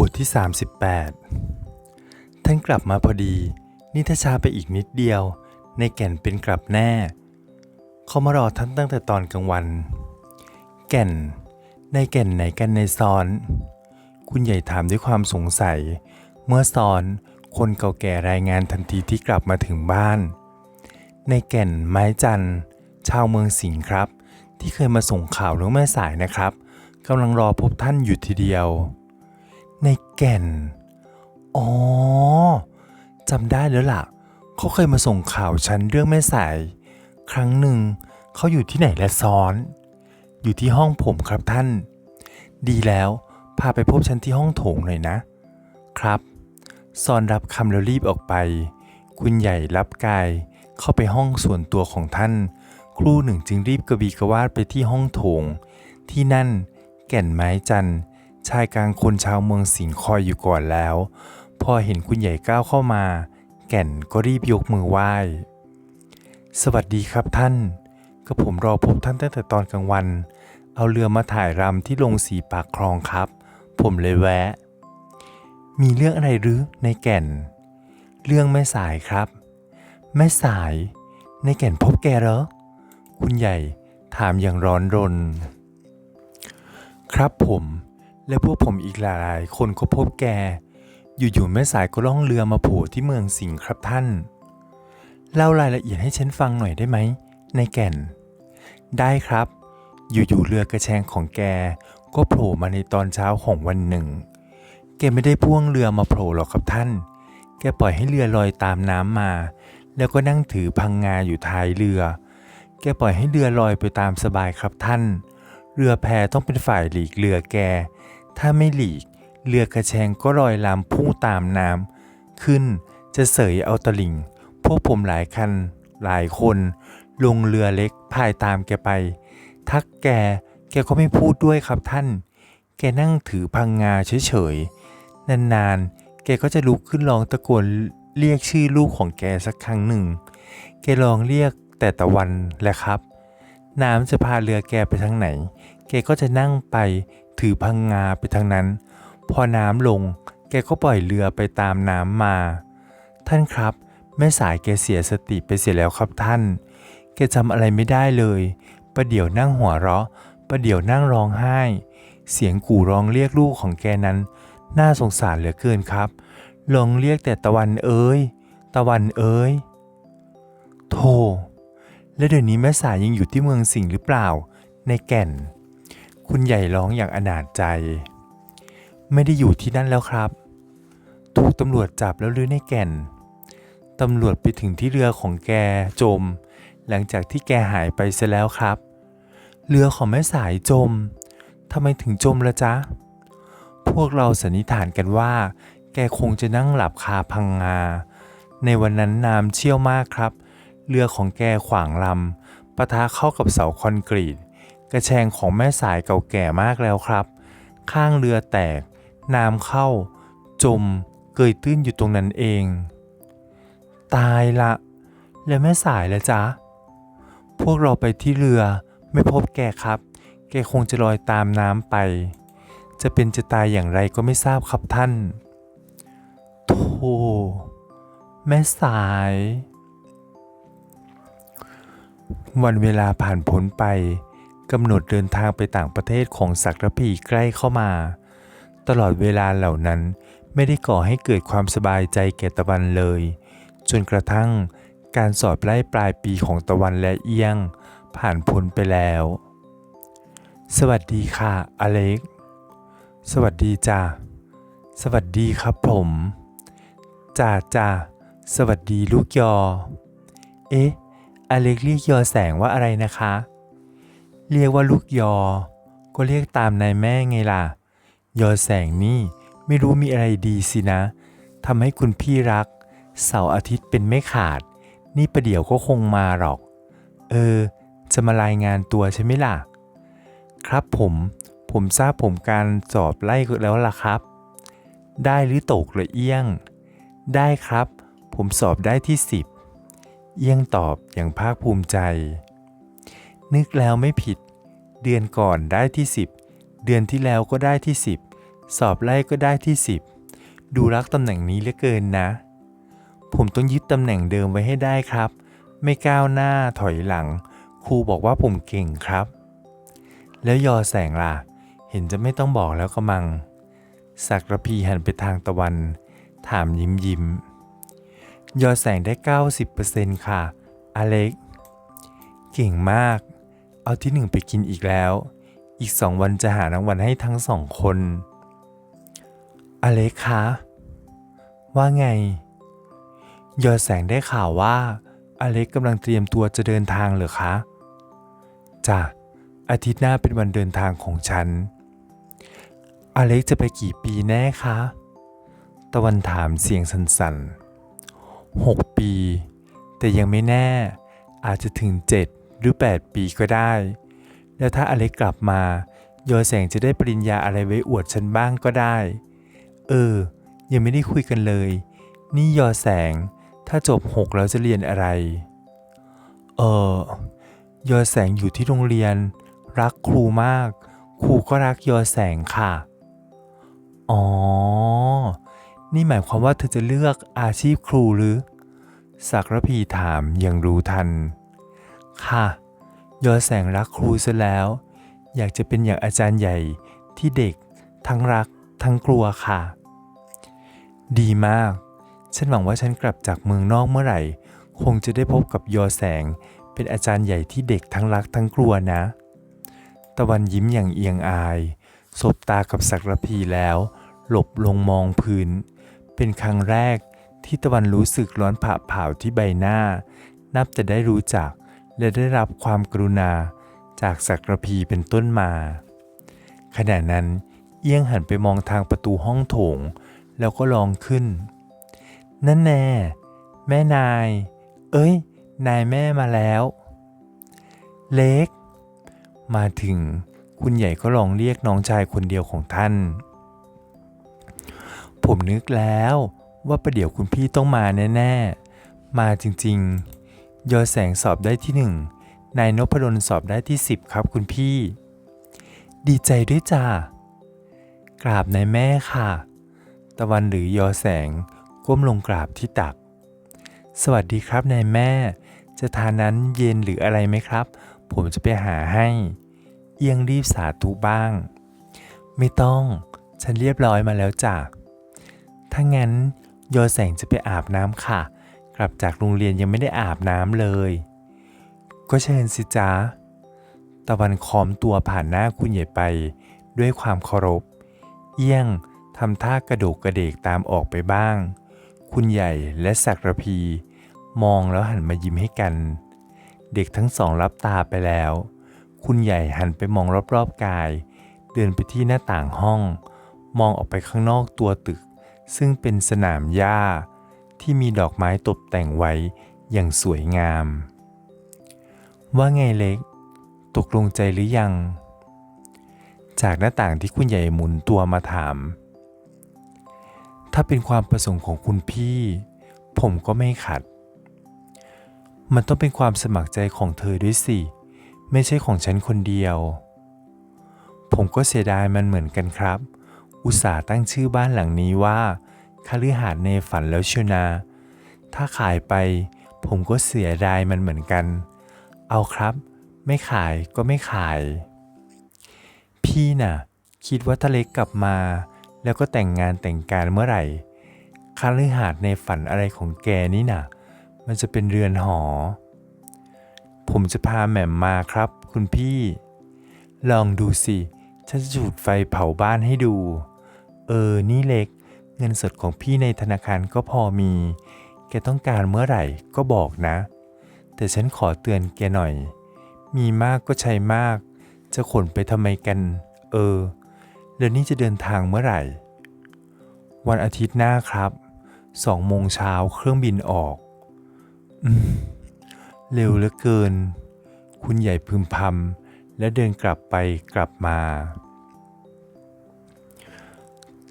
บทที่ 38 ท่านกลับมาพอดีนี่ถ้าช้าไปอีกนิดเดียว ในแก่นเป็นกลับแน่ เขามารอท่านตั้งแต่ตอนกลางวัน แก่น ในแก่นไหนกันในซ้อน คุณใหญ่ถามด้วยความสงสัย เมื่อซ้อน คนเก่าแก่รายงานทันทีที่กลับมาถึงบ้าน ในแก่นไม้จันทร์ชาวเมืองสิงห์ครับ ที่เคยมาส่งข่าวเรื่องแม่สายนะครับกำลังรอพบท่านอยู่ทีเดียว ในแก่น อ๋อจำได้แล้วล่ะ เขาเคยมาส่งข่าวฉันเรื่องแม่สาย ครั้งหนึ่ง เขาอยู่ที่ไหนและซ้อน อยู่ที่ห้องผมครับท่าน ดีแล้ว พาไปพบฉันที่ห้องโถงหน่อยนะ ครับ ซอนรับคำแล้วรีบออกไป คุณใหญ่รับกาย เข้าไปห้องส่วนตัวของท่าน ครู่หนึ่งจึงรีบกระบีกระวาดไปที่ห้องโถง ที่นั่น แก่นไม้จันทร์ ชายกลางคนชาวเมืองสิงคอยอยู่ก่อนแล้ว พอเห็นคุณใหญ่ก้าวเข้ามา แก่นก็รีบยกมือไหว้ สวัสดีครับท่านก็ผมรอพบท่านตั้งแต่ตอนกลางวัน เอาเรือมาถ่ายรำที่ลงสีปากคลองครับ ผมเลยแวะ มีเรื่องอะไรหรือในแก่น เรื่องแม่สายครับ แม่สาย ในแก่นพบแกเหรอ คุณใหญ่ถามอย่างร้อนรน ครับผม และพวกผมอีกหลายๆ คนก็พบแก อยู่ๆแม่สายก็ล่องเรือมาโผล่ที่เมืองสิงห์ครับท่าน เล่ารายละเอียดให้ฉันฟังหน่อยได้ไหม ในแก่น ได้ครับ อยู่ๆเรือกระแชงของแก ก็โผล่มาในตอนเช้าของวันหนึ่ง แกไม่ได้พ่วงเรือมาโผล่หรอกครับท่าน แกปล่อยให้เรือลอยตามน้ำมา แล้วก็นั่งถือพังงาอยู่ท้ายเรือ แกปล่อยให้เรือลอยไปตามสบายครับท่าน เรือแพต้องเป็นฝ่ายหลีกเรือแก ถ้าไม่หลีก เรือกระแชงก็ลอยลำพุ่งตามน้ำขึ้นจะเสยเอาตลิ่ง พวกผมหลายคัน หลายคน ลงเรือเล็กพายตามแกไป ทักแกแกก็ไม่พูดด้วยครับท่าน แกนั่งถือพังงาเฉยๆ นานๆ แกก็จะลุกขึ้นร้องตะโกนเรียกชื่อลูกของแกสักครั้งหนึ่ง แกลองเรียกแต่ตะวันแหละครับ น้ำจะพาเรือแกไปทางไหน แกก็จะนั่งไป ถือพังงาไปทางนั้น พอน้ำลง แกก็ปล่อยเรือไปตามน้ำมา ท่านครับ แม่สายแกเสียสติไปเสียแล้วครับท่าน แกจำอะไรไม่ได้เลย ประเดี๋ยวนั่งหัวเราะ ประเดี๋ยวนั่งร้องไห้ เสียงกู่ร้องเรียกลูกของแกนั้น น่าสงสารเหลือเกินครับ ลองเรียกแต่ตะวันเอ้ย ตะวันเอ้ย โธ่แล้วเดี๋ยวนี้แม่สายยังอยู่ที่เมืองสิงห์หรือเปล่า ในแก่น คุณใหญ่ร้องอย่างอนาจใจ ไม่ได้อยู่ที่นั่นแล้วครับ ถูกตำรวจจับแล้วหรือในแก่น ตำรวจไปถึงที่เรือของแกจม หลังจากที่แกหายไปเสียแล้วครับ เรือของแม่สายจมทำไมถึงจมละจ๊ะ พวกเราสันนิษฐานกันว่า แกคงจะนั่งหลับคาพังงา ในวันนั้นน้ำเชี่ยวมากครับ เรือของแกขวางลำปะทะเข้ากับเสาคอนกรีต กระแชงของแม่สายเก่าแก่มากแล้วครับ ข้างเรือแตก น้ำเข้า จม เกยตื้นอยู่ตรงนั้นเอง ตายละ แล้วแม่สายละจ๊ะ พวกเราไปที่เรือไม่พบแกครับ แกคงจะลอยตามน้ำไป จะเป็นจะตายอย่างไรก็ไม่ทราบครับท่านโธ่แม่สาย วันเวลาผ่านพ้นไป กำหนดเดินทางไปต่างประเทศของศักรพีใกล้เข้ามา ตลอดเวลาเหล่านั้นไม่ได้ก่อให้เกิดความสบายใจแก่ตะวันเลย จนกระทั่งการสอบไล่ปลายปีของตะวันและเอียง ผ่านพ้นไปแล้ว สวัสดีค่ะ อเล็ก สวัสดีจ้าสวัสดีครับผมจ่าจ่าสวัสดีลูกยอ เอ๊ะ อเล็กเรียกยอแสงว่าอะไรนะคะ เรียกว่าลูกยอ ก็เรียกตามนายแม่ไงล่ะ ยอแสงนี่ไม่รู้มีอะไรดีสินะทำให้คุณพี่รัก เสาร์อาทิตย์เป็นไม่ขาด นี่ประเดี๋ยวก็คงมาหรอก เออ จะมารายงานตัวใช่ไหมล่ะ ครับผม ผมทราบผมการสอบไล่แล้วล่ะครับ ได้หรือตกหรือเอี้ยง ได้ครับ ผมสอบได้ที่10เอี้ยงตอบอย่างภาคภูมิใจ นึกแล้วไม่ผิด เดือนก่อนได้ที่ 10 เดือนที่แล้วก็ได้ที่ 10 สอบไล่ก็ได้ที่ 10 ดูรักตำแหน่งนี้เหลือเกินนะ ผมต้องยึดตำแหน่งเดิมไว้ให้ได้ครับ ไม่ก้าวหน้าถอยหลัง ครูบอกว่าผมเก่งครับ แล้วยอแสงล่ะ เห็นจะไม่ต้องบอกแล้วก็มัง สักระพีหันไปทางตะวัน ถามยิ้มยิ้มยอแสงได้ 90%ค่ะ อเล็ก เก่งมาก เอาที่หนึ่งไปกินอีกแล้ว อีกสองวันจะหารางวัลให้ทั้งสองคน อเล็กคะ ว่าไง ยอแสงได้ข่าวว่า อเล็กกำลังเตรียมตัวจะเดินทางเหรอคะจ้ะอาทิตย์หน้าเป็นวันเดินทางของฉัน อเล็กจะไปกี่ปีแน่คะ ตะวันถามเสียงสั่นๆหกปี แต่ยังไม่แน่อาจจะถึงเจ็ด หรือ 8 ปีก็ได้ แล้วถ้าอเล็กกลับมา โยแสงจะได้ปริญญาอะไรไว้อวดฉันบ้างก็ได้ เออ ยังไม่ได้คุยกันเลย นี่ยอแสง ถ้าจบหกแล้วจะเรียนอะไร เออยอแสงอยู่ที่โรงเรียน รักครูมาก ครูก็รักยอแสงค่ะ อ๋อ นี่หมายความว่าเธอจะเลือกอาชีพครูหรือ สักระพีถามอย่างรู้ทัน ค่ะยอแสงรักครูซะแล้ว อยากจะเป็นอย่างอาจารย์ใหญ่ที่เด็กทั้งรักทั้งกลัวค่ะ ดีมาก ฉันหวังว่าฉันกลับจากเมืองนอกเมื่อไหร่ คงจะได้พบกับยอแสงเป็นอาจารย์ใหญ่ที่เด็กทั้งรักทั้งกลัวนะ ตะวันยิ้มอย่างเอียงอาย สบตากับสักระพีแล้ว หลบลงมองพื้น เป็นครั้งแรกที่ตะวันรู้สึกร้อนผ่าเผาที่ใบหน้า นับแต่ได้รู้จัก และได้รับความกรุณาจากสักระพีเป็นต้นมา ขณะนั้นเอี้ยงหันไปมองทางประตูห้องโถง แล้วก็ลองขึ้น นั่นแน่แม่นาย เอ้ย นายแม่มาแล้ว เล็ก มาถึงคุณใหญ่ก็ลองเรียกน้องชายคนเดียวของท่าน ผมนึกแล้วว่าประเดี๋ยวคุณพี่ต้องมาแน่ ๆ มาจริง ๆ ยอแสงสอบได้ที่หนึ่งนายนพดลสอบได้ที่สิบครับคุณพี่ ดีใจด้วยจ้ากราบนายแม่ค่ะ ตะวันหรือยอแสงก้มลงกราบที่ตัก สวัสดีครับนายแม่ จะทานนั้นเย็นหรืออะไรไหมครับ ผมจะไปหาให้ เอียงรีบสาธุบ้าง ไม่ต้อง ฉันเรียบร้อยมาแล้วจ้ะถ้างั้นยอแสงจะไปอาบน้ำค่ะ ลับจากโรงเรียนยังไม่ได้อาบน้ำเลย ก็เชิญสิจ๊ะตะวันคอมตัวผ่านหน้าคุณใหญ่ไป ด้วยความเคารพ เอี้ยงทำท่ากระโดกกระเดกตามออกไปบ้าง คุณใหญ่และสักรพี มองแล้วหันมายิ้มให้กัน เด็กทั้งสองรับตาไปแล้ว คุณใหญ่หันไปมองรอบๆกาย เดินไปที่หน้าต่างห้อง มองออกไปข้างนอกตัวตึก ซึ่งเป็นสนามหญ้า ที่มีดอกไม้ตกแต่งไว้อย่างสวยงาม ว่าไงเล็ก ตกลงใจหรือยัง จากหน้าต่างที่คุณใหญ่หมุนตัวมาถาม ถ้าเป็นความประสงค์ของคุณพี่ ผมก็ไม่ขัด มันต้องเป็นความสมัครใจของเธอด้วยสิ ไม่ใช่ของฉันคนเดียว ผมก็เสียดายมันเหมือนกันครับ อุตส่าห์ตั้งชื่อบ้านหลังนี้ว่า คฤหาสน์ในฝันแล้วชนา ถ้าขายไปผมก็เสียดายมันเหมือนกัน เอาครับ ไม่ขายก็ไม่ขาย พี่น่ะ คิดว่าถ้าเลกกลับมา แล้วก็แต่งงานแต่งการเมื่อไหร่คฤหาสน์ในฝันอะไรของแกนี่น่ะ มันจะเป็นเรือนหอ ผมจะพาแหม่มมาครับ คุณพี่ ลองดูสิฉันจะจุดไฟเผาบ้านให้ดู เออ นี่เล็ก เงินสดของพี่ในธนาคารก็พอมี แกต้องการเมื่อไหร่ก็บอกนะ แต่ฉันขอเตือนแกหน่อย มีมากก็ใช้มาก จะขนไปทำไมกัน เออ แล้วนี่จะเดินทางเมื่อไหร่ วันอาทิตย์หน้าครับสองโมงเช้าเครื่องบินออกอืมเร็วเหลือเกิน คุณใหญ่พึมพำและเดินกลับไปกลับมา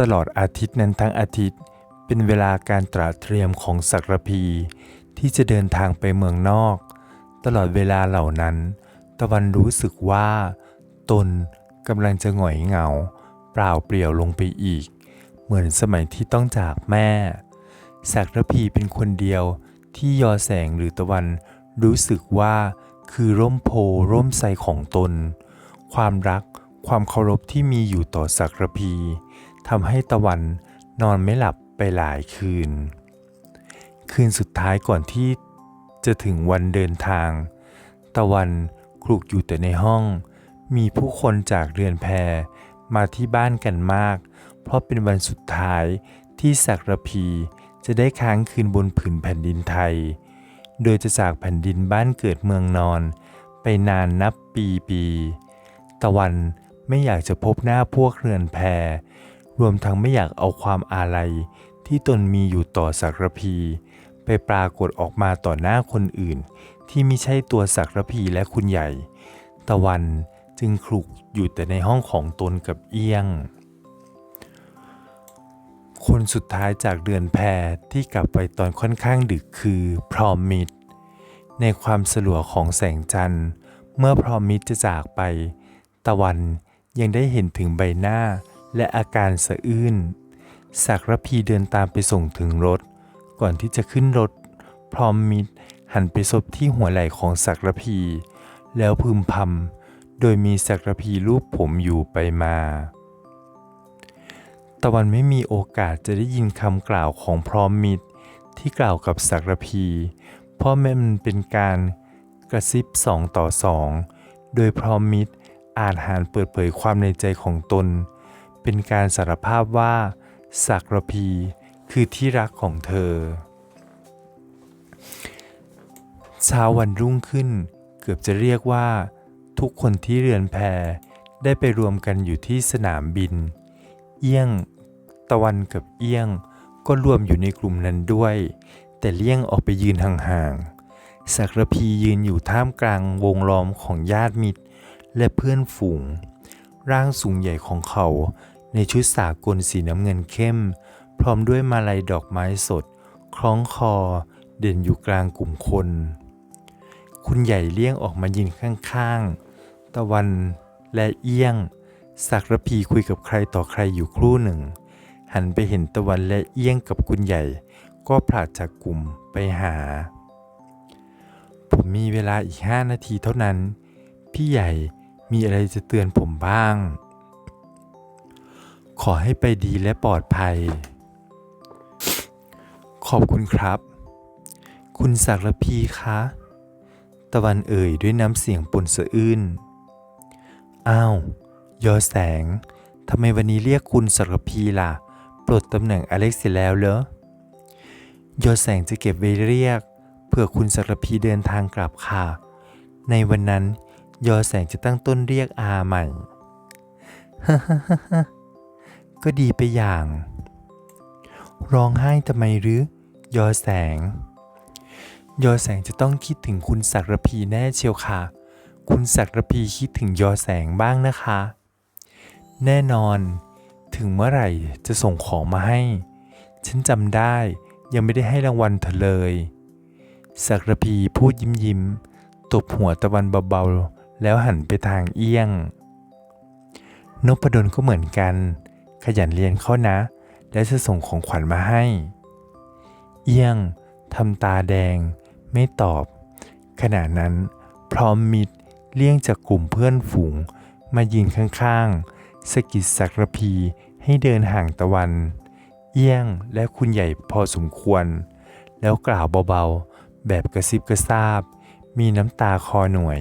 ตลอดอาทิตย์นั้นทั้งอาทิตย์ เป็นเวลาการตระเตรียมของศักรพี ที่จะเดินทางไปเมืองนอก ตลอดเวลาเหล่านั้น ตะวันรู้สึกว่า ตนกำลังจะหงอยเหงา เปล่าเปลี่ยวลงไปอีก เหมือนสมัยที่ต้องจากแม่ศักรพีเป็นคนเดียวที่ยอแสงหรือตะวันรู้สึกว่าคือร่มโพร่มไทรของตน ความรักความเคารพที่มีอยู่ต่อศักรพี ทำให้ตะวันนอนไม่หลับไปหลายคืน คืนสุดท้ายก่อนที่จะถึงวันเดินทาง ตะวันคลุกอยู่แต่ในห้อง มีผู้คนจากเรือนแพมาที่บ้านกันมาก เพราะเป็นวันสุดท้ายที่ศักรพีจะได้ค้างคืนบนผืนแผ่นดินไทย โดยจะจากแผ่นดินบ้านเกิดเมืองนอน ไปนานนับปีปี ตะวันไม่อยากจะพบหน้าพวกเรือนแพ รวมทั้งไม่อยากเอาความอาลัยที่ตนมีอยู่ต่อศักระพี ไปปรากฏออกมาต่อหน้าคนอื่น ที่ไม่ใช่ตัวศักระพีและคุณใหญ่ ตะวันจึงคลุกอยู่แต่ในห้องของตนกับเอี้ยง คนสุดท้ายจากเดือนแพรที่กลับไปตอนค่อนข้างดึกคือพรอมมิตรในความสลัวของแสงจันทร์ เมื่อพรอมมิตรจะจากไป ตะวันยังได้เห็นถึงใบหน้า และอาการสะอื้นศักระพีเดินตามไปส่งถึงรถ ก่อนที่จะขึ้นรถ พร้อมมิตรหันไปซบที่หัวไหล่ของศักระพี แล้วพึมพำโดยมีศักระพีรูปผมอยู่ไปมา ตะวันไม่มีโอกาสจะได้ยินคำกล่าวของพร้อมมิตรที่กล่าวกับศักระพี เพราะมันเป็นการกระซิบสองต่อสอง โดยพร้อมมิตรอาจหารเปิดเผยความในใจของตน เป็นการสารภาพว่าศักระพีคือที่รักของเธอ เช้าวันรุ่งขึ้นเกือบจะเรียกว่า ทุกคนที่เรือนแพได้ไปรวมกันอยู่ที่สนามบิน เอี้ยง ตะวันกับเอี้ยง ก็รวมอยู่ในกลุ่มนั้นด้วย แต่เลี่ยงออกไปยืนห่างๆศักระพียืนอยู่ท่ามกลางวงล้อมของญาติมิตร และเพื่อนฝูง ร่างสูงใหญ่ของเขา ในชุดสากลสีน้ำเงินเข้ม พร้อมด้วยมาลัยดอกไม้สด คล้องคอ เด่นอยู่กลางกลุ่มคน คุณใหญ่เลี่ยงออกมายืนข้างๆ ตะวันและเอี้ยงศักระพีคุยกับใครต่อใครอยู่ครู่หนึ่ง หันไปเห็นตะวันและเอี้ยงกับคุณใหญ่ ก็ผลัดจากกลุ่มไปหา ผมมีเวลาอีกห้านาทีเท่านั้น พี่ใหญ่มีอะไรจะเตือนผมบ้าง ขอให้ไปดีและปลอดภัย ขอบคุณครับ คุณศักระพีคะ ตะวันเอ่ยด้วยน้ำเสียงปนสะอื้น อ้าว ยอแสง ทำไมวันนี้เรียกคุณศักระพีล่ะ ปลดตำแหน่งอเล็กซ์เสร็จแล้วเหรอ ยอแสงจะเก็บไว้เรียก เพื่อคุณศักระพีเดินทางกลับค่ะ ในวันนั้น ยอแสงจะตั้งต้นเรียกอาใหม่ ก็ดีไปอย่าง ร้องไห้ทำไมหรือยอแสง ยอแสงจะต้องคิดถึงคุณศักระพีแน่เชียวค่ะ คุณศักระพีคิดถึงยอแสงบ้างนะคะ แน่นอนถึงเมื่อไหร่จะส่งของมาให้ ฉันจำได้ยังไม่ได้ให้รางวัลเธอเลยศักระพีพูดยิ้มยิ้มตบหัวตะวันเบาๆ แล้วหันไปทางเอี้ยง นพดลก็เหมือนกัน ขยันเรียนเข้านะ และจะส่งของขวัญมาให้ เอี้ยงทำตาแดง ไม่ตอบ ขณะนั้น พร้อมมิตรเลี่ยงจากกลุ่มเพื่อนฝูง มายืนข้างๆสกิดศักรพีให้เดินห่างตะวัน เอี้ยงและคุณใหญ่พอสมควร แล้วกล่าวเบาๆ แบบกระซิบกระซาบ มีน้ำตาคอหน่วย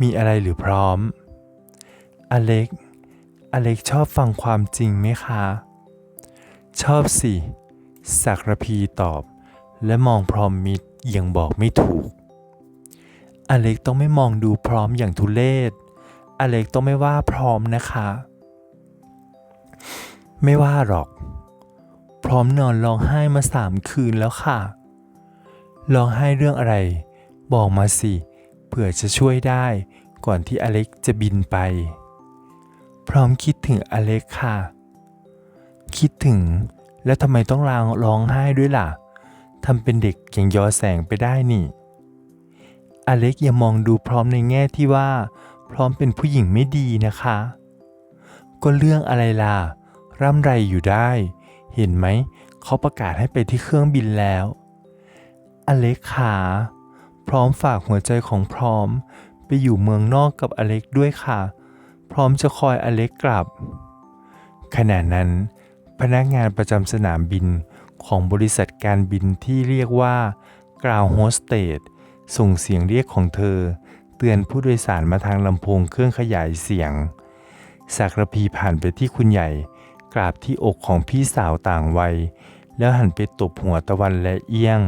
มีอะไรหรือพร้อม อเล็ก อเล็กชอบฟังความจริงไหมคะ ชอบสิศักระพีตอบ และมองพร้อมมิตรยังบอกไม่ถูก อเล็กต้องไม่มองดูพร้อมอย่างทุเลศ อเล็กต้องไม่ว่าพร้อมนะคะ ไม่ว่าหรอก พร้อมนอนร้องไห้มาสามคืนแล้วค่ะ ร้องไห้เรื่องอะไร บอกมาสิ เผื่อจะช่วยได้ก่อนที่อเล็กจะบินไป พร้อมคิดถึงอเล็กค่ะ คิดถึงแล้วทำไมต้องร้องร้องไห้ด้วยล่ะทำเป็นเด็กอย่างยอแสงไปได้นี่ อเล็กอย่ามองดูพร้อมในแง่ที่ว่า พร้อมเป็นผู้หญิงไม่ดีนะคะ ก็เรื่องอะไรล่ะ ร่ำไรอยู่ได้ เห็นไหม เขาประกาศให้ไปที่เครื่องบินแล้ว อเล็กขา พร้อมฝากหัวใจของพร้อม ไปอยู่เมืองนอกกับอเล็กด้วยค่ะ พร้อมจะคอยอเล็กกลับ ขณะนั้น พนักงานประจำสนามบินของบริษัทการบินที่เรียกว่ากราวโฮสเตสส่งเสียงเรียกของเธอ เตือนผู้โดยสารมาทางลำโพงเครื่องขยายเสียงสักระพีผ่านไปที่คุณใหญ่ กราบที่อกของพี่สาวต่างวัย แล้วหันไปตบหัวตะวันและเอี้ยง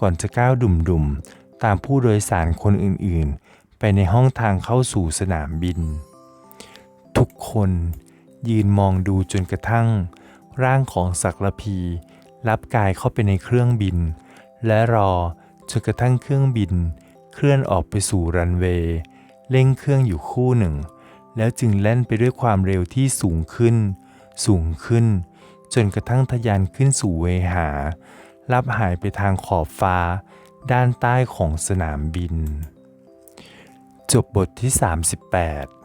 ก่อนจะก้าวดุ่มๆ ตามผู้โดยสารคนอื่นๆ ไปในห้องทางเข้าสู่สนามบิน ทุกคนยืนมองดูจนกระทั่ง ร่างของศักระพี รับกายเข้าไปในเครื่องบิน และรอจนกระทั่งเครื่องบิน เคลื่อนออกไปสู่รันเวย์เร่งเครื่องอยู่คู่หนึ่ง แล้วจึงแล่นไปด้วยความเร็วที่สูงขึ้น สูงขึ้น จนกระทั่งทะยานขึ้นสู่เวหาลับหายไปทางขอบฟ้า ด้านใต้ของสนามบิน จบบทที่ 38